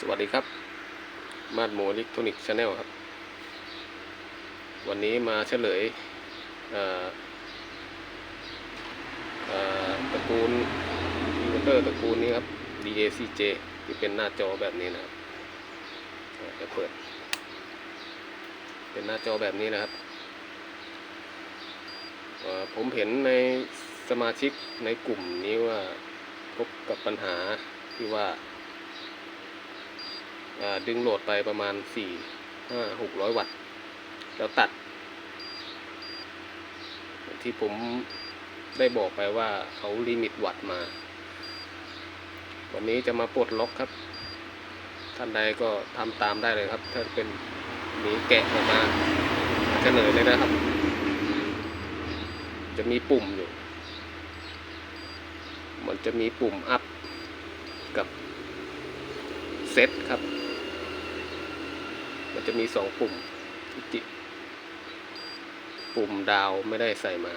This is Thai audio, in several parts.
สวัสดีครับ มาดโมอิเล็กทรอนิกส์ชาแนลครับ วันนี้มาเฉลยตระกูลอินเวอร์เตอร์ตระกูลนี้ครับ DACJ ที่เป็นหน้าจอแบบนี้นะครับจะเปิด เป็นหน้าจอแบบนี้นะครับ ผมเห็นในสมาชิกในกลุ่มนี้ว่าพบกับปัญหาที่ว่า ดึงโหลดไปประมาณสี่ห้าหกร้อยวัตต์ แล้วตัด ที่ผมได้บอกไปว่าเขาลิมิตวัตต์มา วันนี้จะมาปลดล็อกครับ ท่านใดก็ทำตามได้เลยครับ ถ้าเป็นหมีแกะออกมาเฉลยเลยนะครับ จะมีปุ่มอยู่ มันจะมีปุ่มอัพกับเซตครับ มันจะมีสองปุ่มติปุ่มดาวไม่ได้ใส่มา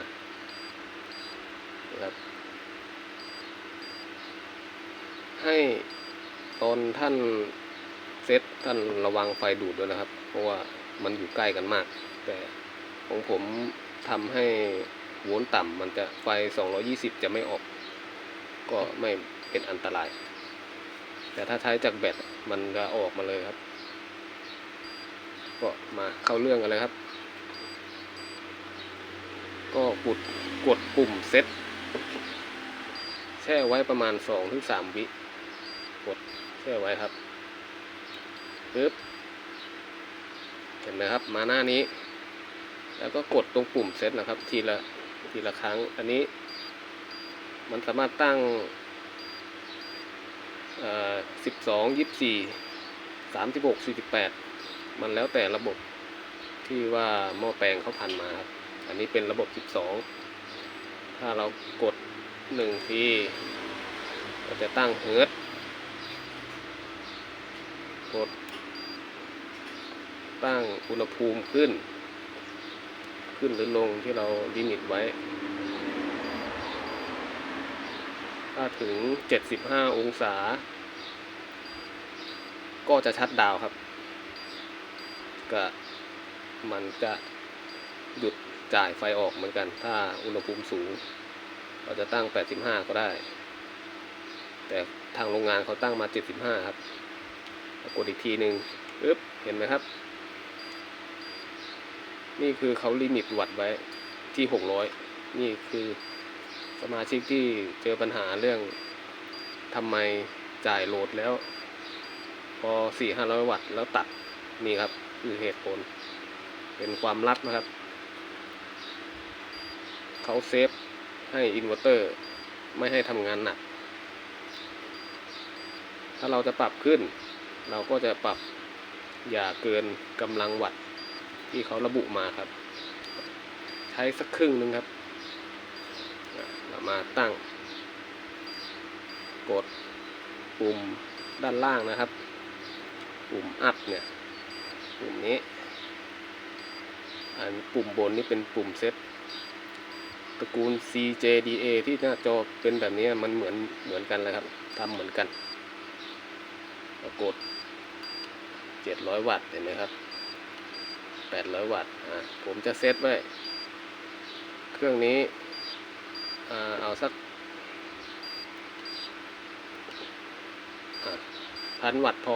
นะครับ ให้ตอนท่านเซตท่านระวังไฟดูดด้วยนะครับ เพราะว่ามันอยู่ใกล้กันมาก แต่ของผมทำให้โวลต์ต่ำมันจะไฟ 220 จะไม่ออก ก็ไม่เป็นอันตราย แต่ถ้าใช้จากแบตมันจะออกมาเลยครับ ก็มาเข้าเรื่องกันเลยครับ ก็กดกดปุ่มเซตแช่ไว้ประมาณ2อถึงสวิกดแช่ไว้ครับปึ๊บเห็นไหมครับ มาหน้านี้ แล้วก็กดตรงปุ่มเซตนะครับ ทีละทีละครั้ง อันนี้ มันสามารถตั้งสิบสองยี่สิบสี่สามสิบหกสี่สิบแปด มันแล้วแต่ระบบที่ว่าหม้อแปลงเขาพันมาครับ อันนี้เป็นระบบ 12 ถ้าเรากดหนึ่งทีก็จะตั้งเฮิร์ตกด ตั้งอุณหภูมิขึ้น ขึ้นหรือลงที่เราลิมิตไว้ ถ้าถึง 75 องศา ก็จะชัดดาวครับ ก็มันจะหยุดจ่ายไฟออกเหมือนกัน ถ้าอุณหภูมิสูง เราจะตั้ง 85 ก็ได้ แต่ทางโรงงานเขาตั้งมา 75 ครับกดอีกทีหนึ่งปึ๊บเห็นไหมครับ นี่คือเขาลิมิตวัตต์ไว้ที่ 600 นี่คือสมาชิกที่เจอปัญหาเรื่องทำไมจ่ายโหลดแล้ว พอ 4-500 วัตต์แล้วตัดนี่ครับ คือเหตุผล เป็นความลับนะครับ เขาเซฟให้อินเวอร์เตอร์ไม่ให้ทำงานหนัก ถ้าเราจะปรับขึ้น เราก็จะปรับอย่าเกินกำลังวัตต์ที่เขาระบุมาครับ ใช้สักครึ่งหนึ่งครับ เรามาตั้ง กดปุ่มด้านล่างนะครับ ปุ่มอัพเนี่ย ปุ่มนี้ อันปุ่มบนนี่เป็นปุ่มเซตตระกูล CJDA ที่หน้าจอเป็นแบบนี้มันเหมือนเหมือนกันเลยครับทำเหมือนกันกด 700 วัตต์เห็นไหมครับ 800 วัตต์อ่าผมจะเซตไว้ เครื่องนี้อ่าเอาสักพันวัตต์พอ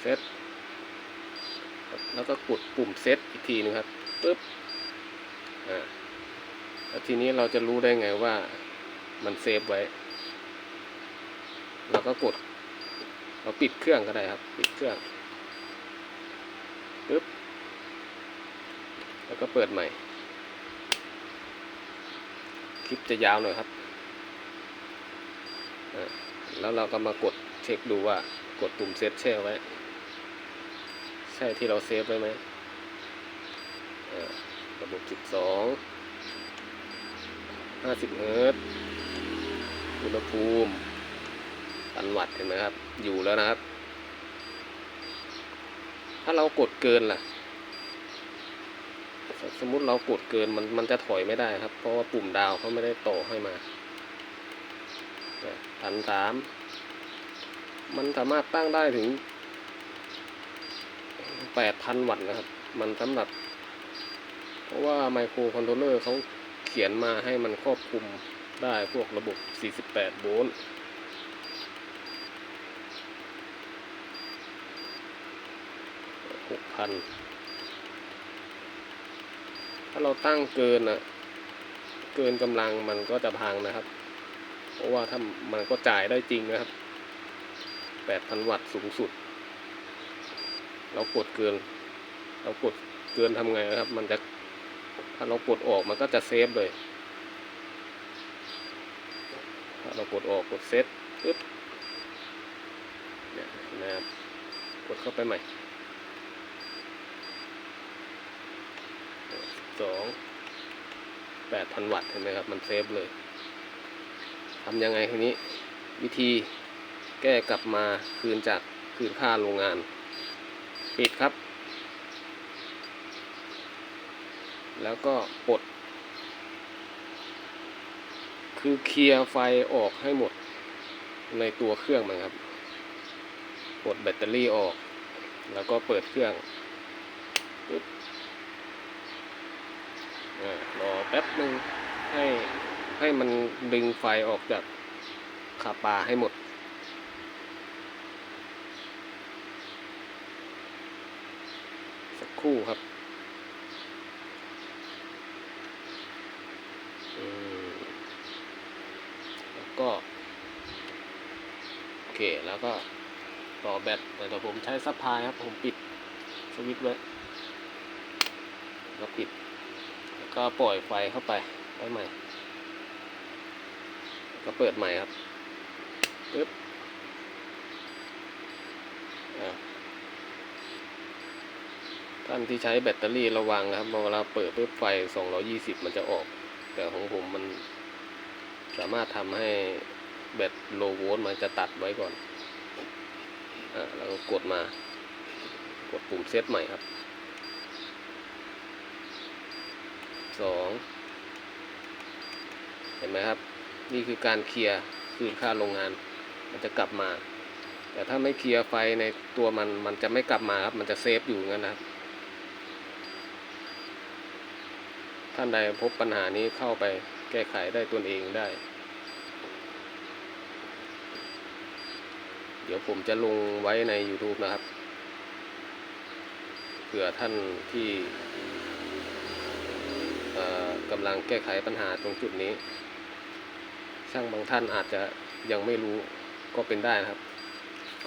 เซตแล้วก็กดปุ่มเซตอีกทีนึงครับปึ๊บอ่าแล้วทีนี้เราจะรู้ได้ไงว่ามันเซฟไว้เราก็กดเราปิดเครื่องก็ได้ครับ ปิดเครื่องปึ๊บแล้วก็เปิดใหม่ คลิปจะยาวหน่อยครับอ่าแล้วเราก็มากดเช็คดูว่ากดปุ่มเซตแช่ไว้ ช่ที่เราเซฟไว้ไหมอ่าระบบ12 50เฮิรตอุณหภูมิพันวัตต์เห็นไหมครับ อยู่แล้วนะครับ ถ้าเรากดเกินล่ะ สมมุติเรากดเกินมันมันจะถอยไม่ได้ครับ เพราะว่าปุ่มดาวเขาไม่ได้ต่อให้มาพันสามมันสามารถตั้งได้ถึง 8,000 วัตต์นะครับ มันสำหรับ เพราะว่าไมโครคอนโทรลเลอร์เขาเขียนมาให้มันครอบคลุมได้พวกระบบ 48 โวลต์6,000ถ้าเราตั้งเกินอะเกินกำลังมันก็จะพังนะครับ เพราะว่าถ้ามันก็จ่ายได้จริงนะครับ 8,000 วัตต์สูงสุด เรากดเกิน เรากดเกินทำไงนะครับ มันจะถ้าเรากดออกมันก็จะเซฟเลย ถ้าเรากดออกกดเซตปึ๊บเนี่ยนะครับกดเข้าไปใหม่สองแปดพันวัตต์เห็นไหมครับ มันเซฟเลยทำยังไงทีนี้ วิธีแก้กลับมาคืนจากคืนค่าโรงงาน ปิดครับ แล้วก็ปลด คือเคลียร์ไฟออกให้หมดในตัวเครื่องมันครับ ปลดแบตเตอรี่ออก แล้วก็เปิดเครื่องอารอแป๊บหนึ่งให้ให้มันดึงไฟออกจากขาปาให้หมด สัก คู่ครับอืมแล้วก็ โอเคแล้วก็ต่อแบตแต่เดี๋ยวผมใช้ซัพพายครับ ผมปิดสวิตช์ไว้แล้วปิด แล้วก็ปล่อยไฟเข้าไปไว้ใหม่ ก็เปิดใหม่ครับปึ๊บอะ ท่านที่ใช้แบตเตอรี่ระวังนะครับเวลาเปิดปุ๊บไฟ 220 มันจะออก แต่ของผมมันสามารถทำให้แบตโลโวลต์มันจะตัดไว้ก่อน อ่าแล้วก็กดมากดปุ่มเซตใหม่ครับสองเห็นไหมครับ นี่คือการเคลียร์คืนค่าโรงงาน มันจะกลับมา แต่ถ้าไม่เคลียร์ไฟในตัวมัน มันจะไม่กลับมาครับ มันจะเซฟอยู่งั้นนะครับ ท่านใดพบปัญหานี้เข้าไปแก้ไขได้ตนเองได้ เดี๋ยวผมจะลงไว้ใน YouTube นะครับ เผื่อท่านที่กำลังแก้ไขปัญหาตรงจุดนี้ ช่างบางท่านอาจจะยังไม่รู้ก็เป็นได้นะครับ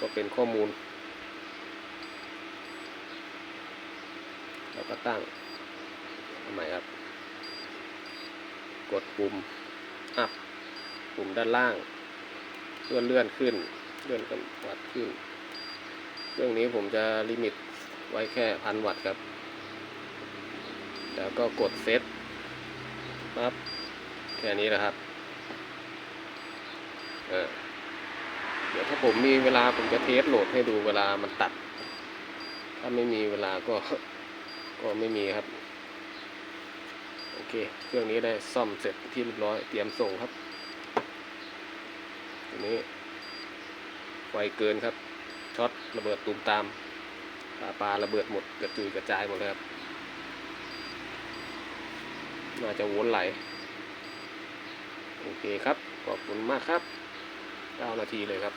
ก็เป็นข้อมูลแล้วก็ตั้งทำไมครับ กดปุ่ม up ปุ่มด้านล่างเลื่อนเลื่อนขึ้น เลื่อนกันวัดขึ้น เรื่องนี้ผมจะลิมิตไว้แค่พันวัตต์ครับ แล้วก็กดเซตปั๊บแค่นี้นะครับเเดี๋ยวถ้าผมมีเวลาผมจะเทสโหลดให้ดูเวลามันตัด ถ้าไม่มีเวลาก็ก็ไม่มีครับ โอเค เครื่องนี้ได้ซ่อมเสร็จที่เรียบร้อย เตรียมส่งครับทีนี้ไฟเกินครับ ช็อตระเบิดตูมตามปลาปลาระเบิดหมดกระจุยกระจายหมดเลยครับ น่าจะวนไหล โอเคครับ ขอบคุณมากครับ 9 นาทีเลยครับ